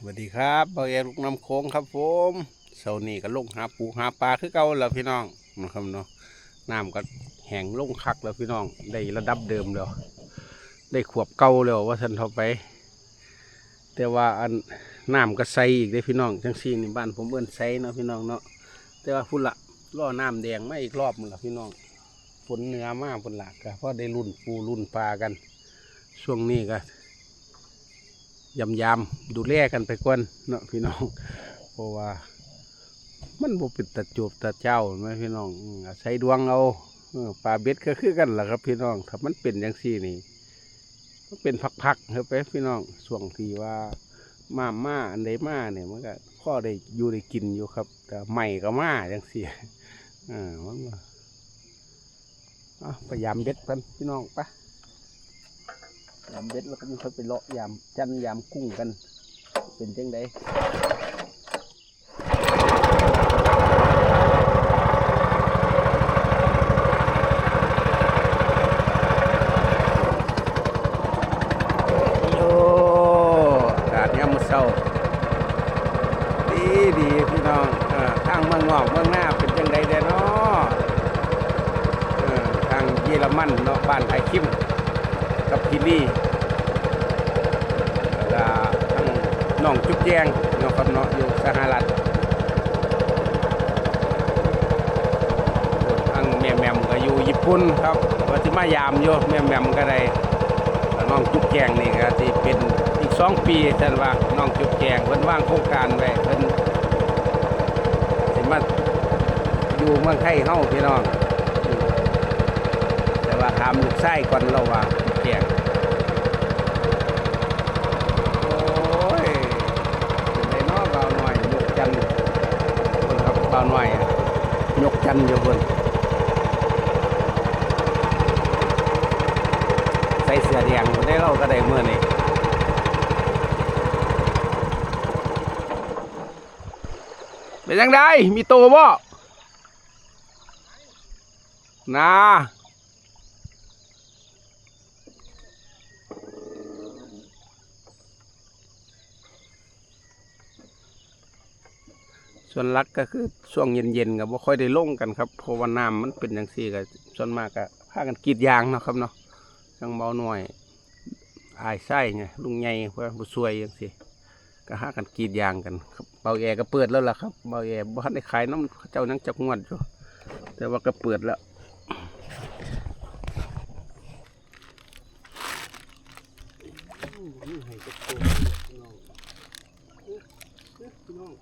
สวัสดีครับเบาเอลูกน้ำโค้งครับผมเสาร์นี้ก็ลงหาปูหาปลาคือเก่าแล้วพี่น้องนะครับเนาะน้ำก็แห้งลงคักแล้วพี่น้อง ได้ระดับเดิมแล้วได้ขวบเก่าแล้วว่าท่านเท่าไป แต่ว่าอันน้ำก็ใสอีกได้พี่น้องจังซี่นี่บ้านผมเอิ้นใสเนาะพี่น้องเนาะแต่ว่าพุ่นละล่อน้ำแดงมาอีกรอบหนึงละพี่น้องฝนเนื้อมากพุ่นละก็เพราะได้รุ่นปูรุ่นปลากัน ช่วงนี้ก็ ยำยำดูแลกันไปก่อนเนาะพี่น้องเพราะว่า มันบ่เป็นตะจูบตะเจ้าไหมพี่น้องอืมอาศัยดวงเอาปลาเบ็ดก็คือกันล่ะครับ พี่น้องถ้ามันเป็นอย่างซี่นี่มันเป็นพักๆครับไปพี่น้องช่วงที่ว่ามาม่าอันใดมาเนี่ยมันก็พ่อได้อยู่ได้กินอยู่ครับ แต่ใหม่ก็มาอย่างซี่อ่ามันพยายามเบ็ดกันพี่น้องไป ยามเบ็ดแล้วก็มันค่อยไปเลาะยามจันยามกุ้งกัน เป็นจังไดโอ้อากาศยามมื้อเช้าดีดีพี่น้องเออทางเมืองนอกเมืองหน้าเป็นจังไดเนาะเออทางเยอรมันเนาะบ้านไทยคิม กับพี่ลี่แล้วทั้งน้องจุ๊บแจงนาะครับเนาะอยู่สหรัฐทั้งแม่แมมก็อยู่ญี่ปุ่นครับว่าสิมายามอยู่แม่แมมก็ได้น้องจุ๊บแจงนี่ก็สิเป็นอีกสองปีท่านว่าน้องจุ๊บแจงเพิ่นว่างโครงการไว้เพิ่นสิมาอยู่เมืองไทยเฮาพี่น้องแต่ว่าถามลูกไส้ก่อนเราว่า จกโอ้ยเป็นไดเนาะเบาหน่อยยกจันทร์คนครับเบาหน่อยอะยกจันทร์อยู่บนใส่เสื้อแดงได้เราก็ได้เมื่อนี่เป็นยังไงมีตัวบ่นา ส่วนลักก็คือช่วงเย็นๆก็บ่ค่อยได้ลงกันครับเพราะว่าน้ำมันเป็นอย่างซี่ก็ส่วนมากก็พากันกรีดยางเนาะครับเนาะจังเบาหน่อยอายไส้ไงลุงใหญ่เพื่อผู้ช่วยอย่างซี่ก็หากันกรีดยางกันครับเบาแอก็เปิดแล้วล่ะครับเบาแอบ่ทันได้ขายน้ำเจ้านังจักงวดอยู่แต่ว่าก็เปิดแล้วให้จักโตพี่น้องพี่น้อง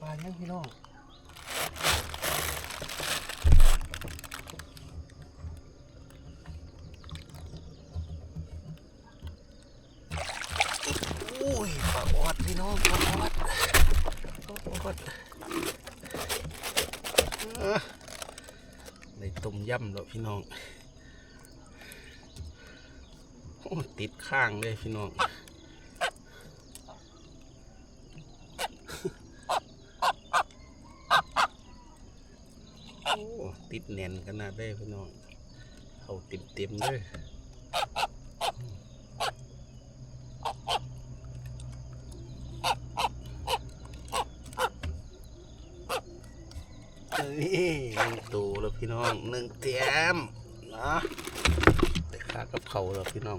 ปลายัง พี่น้องโอ้ยปลาออดพี่น้องปลาออดปลาออดเอ้อได้ต้มยำแล้วพี่น้อง โอ้ติดข้างเลยพี่น้อง โอ้ติดแน่นขนาดได้พี่น้องเอาเต็มเต็มเลยนี่หนึ่งตัวแล้วพี่น้องหนึ่งเต็มนะไปขากับเขาแล้วพี่น้อง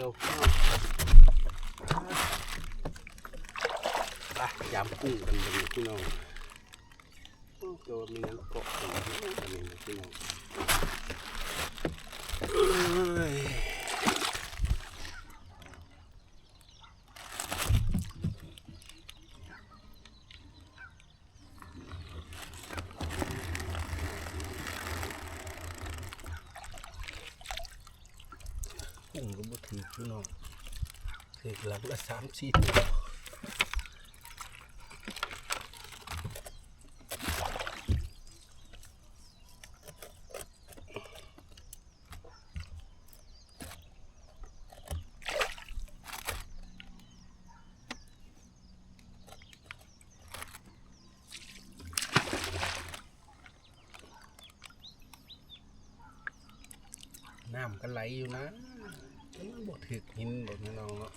ดียวปะยำกุ้งกันเลยพี่น้องตัวมีน้ำเกาะตรงนี้มีน้ำ ถือหลังละสามสี่ตัวน้ำก็ไหลอยู่นะมันบดถึกหินบดน้องเนาะ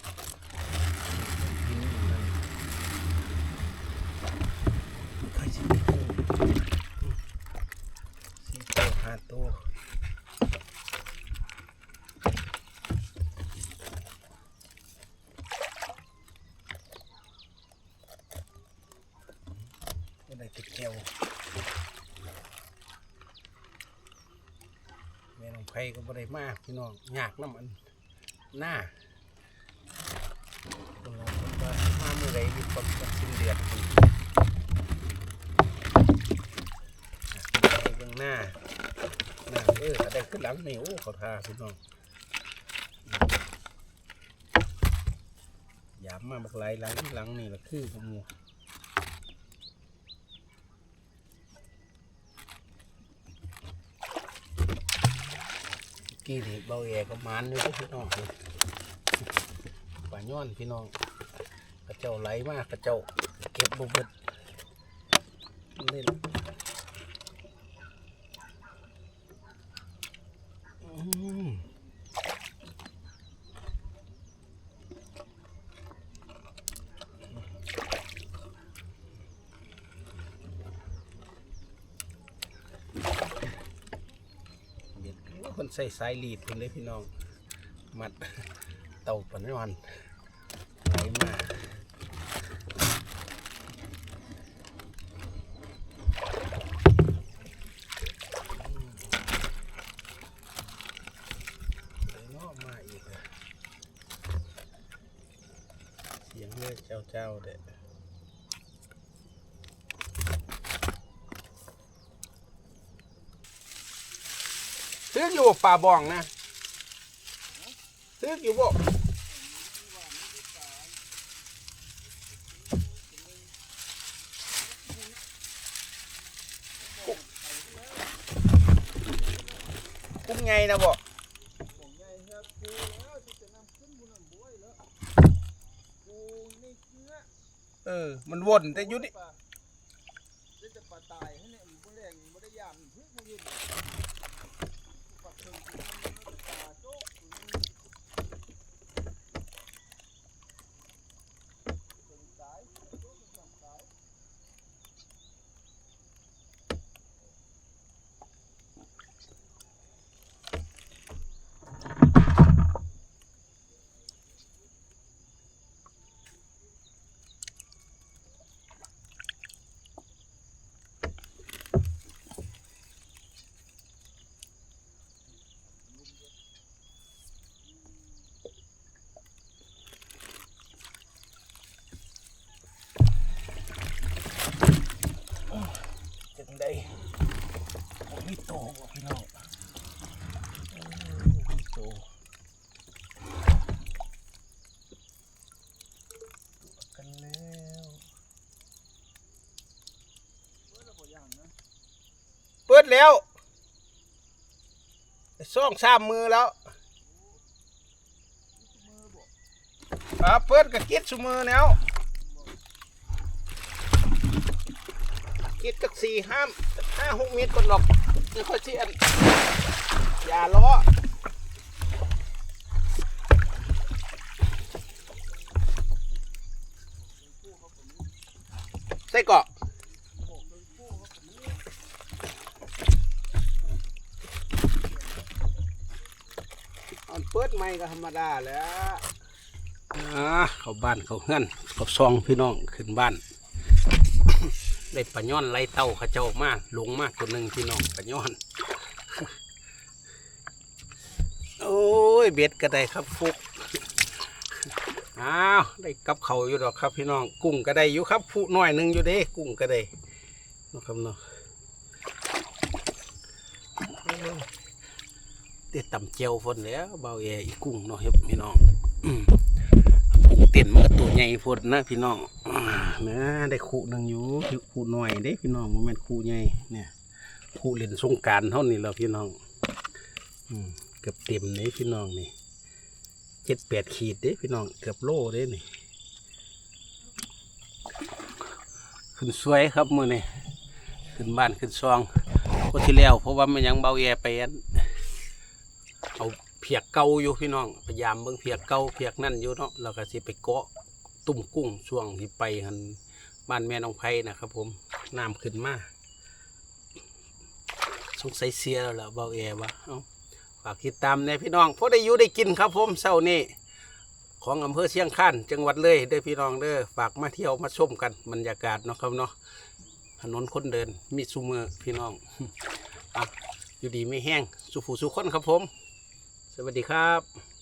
หินอยู่นั่นใครสิมีกุ้งตัวห้าตัวได้ติดแก้วแม่น้องไผ่ก็บ่ได้มากพี่น้องยากน้ำมันหน้าตัว ก็มามือไรมีความกับสิ้นเดือนพุ่นไปเบื้องหน้าหน้าเออถ้าได้ขึ้นหลังนี่โอ้เขาทาพี่น้องยามมาบักไหลายหลังหลังนี่ละคือขโมูกี่นี่เบาแอก็มานอยู่เด้อพี่น้องป่าย้อนพี่น้อง กระเจ้าไหลมากกระเจ้าเก็บบุบดเล่นคนใส่สายลีดคนเลยพี่น้อง มัดเต่าปันวันไหลมาไหลงอกมาอีกอะ เสียงเจ้าเจ้าเด็ดซื้ออยู่ป่าบองนะซื้ออยู่บ่กุ้งไงนะบ่ เออ มันวนแต่อยุดิจะปลาตายให้เนี่ยมันแรงบ่ได้ยามเพิ่งมาเห็นปลาเพิ่มนปลาโจ๊กเพิ่งตายโจ๊กเพิ่งตาย จังได้ผมมีโตบ่พี่น้องเออมีโตกันแล้ว เพิ่นบ่ย่างนะ เปิด แล้วซ่องสามมือแล้วมือบ่าเปิดกับกิดสุมือแล้วกิดกับสี่ห้ามห้าหกเมตรคนหรอกนี่ค่อยเชียนอย่าล้อใส่เกาะอันเปิดไม่ก็ธรรมดาแล้วเขาบ้านเขาเฮือนเขาซองพี่น้องขึ้นบ้าน ได้ปลาย้อนไล่เต้าขาเจ้ามาลงมาตัวหนึ่งพี่น้องปลาย้อน โอ้ยเบ็ดก็ได้ครับฟุกอ้าวได้กับเขาอยู่ดอกครับพี่น้องกุ้งก็ได้อยู่ครับผู้น้อยหนึ่งอยู่เด้กุ้งก็ได้นะครับเนาะ เด็ดตำเจียวฝนแล้วเบาแออีกุ้งเนาะครับพี่น้องกุ้งเต้นมันก็ตัวใหญ่ฝนนะพี่น้องอ่านะได้คู่หนึ่งอยู่คู่หน้อยเด้พี่น้องมันเป็นคู่ใหญ่เนี่ยคู่เล่นสงกรารเท่านี้แล้วพี่น้องอืมเกือบเต็มนี่พี่น้องนี่เจ็ดแปดขีดเด้พี่น้องเกือบโลเด้นี่ขึ้นสวยครับมือนี่ขึ้นบ้านขึ้นซองก็ที่แล้วเพราะว่ามันยังเบาแย่ไปอัน เอาเพียกเก่าอยู่พี่น้องพยายามเบิ่งเพียกเก่าเพียกนั่นอยู่เนาะเราก็สิไปเกาะตุ่มกุ้งช่วงที่ไปหันบ้านแม่น้องไผ่นะครับ ผมน้ำขึ้นมาสงสัยเสียแล้วล่ะเบาแย่วะเอาฝากติดตามในพี่น้องเพอได้อยู่ได้กินครับ ผมเช้านี้ของอำเภอเชียงคานจังหวัดเลยเด้อพี่น้องเด้อฝากมาเที่ยวมาชมกันบรรยากาศเนาะครับเนาะถนนคนเดินมีซูเมอร์พี่น้องอะอยู่ดีไม่แห้งสุฟูสุขคนครับผม สวัสดีครับ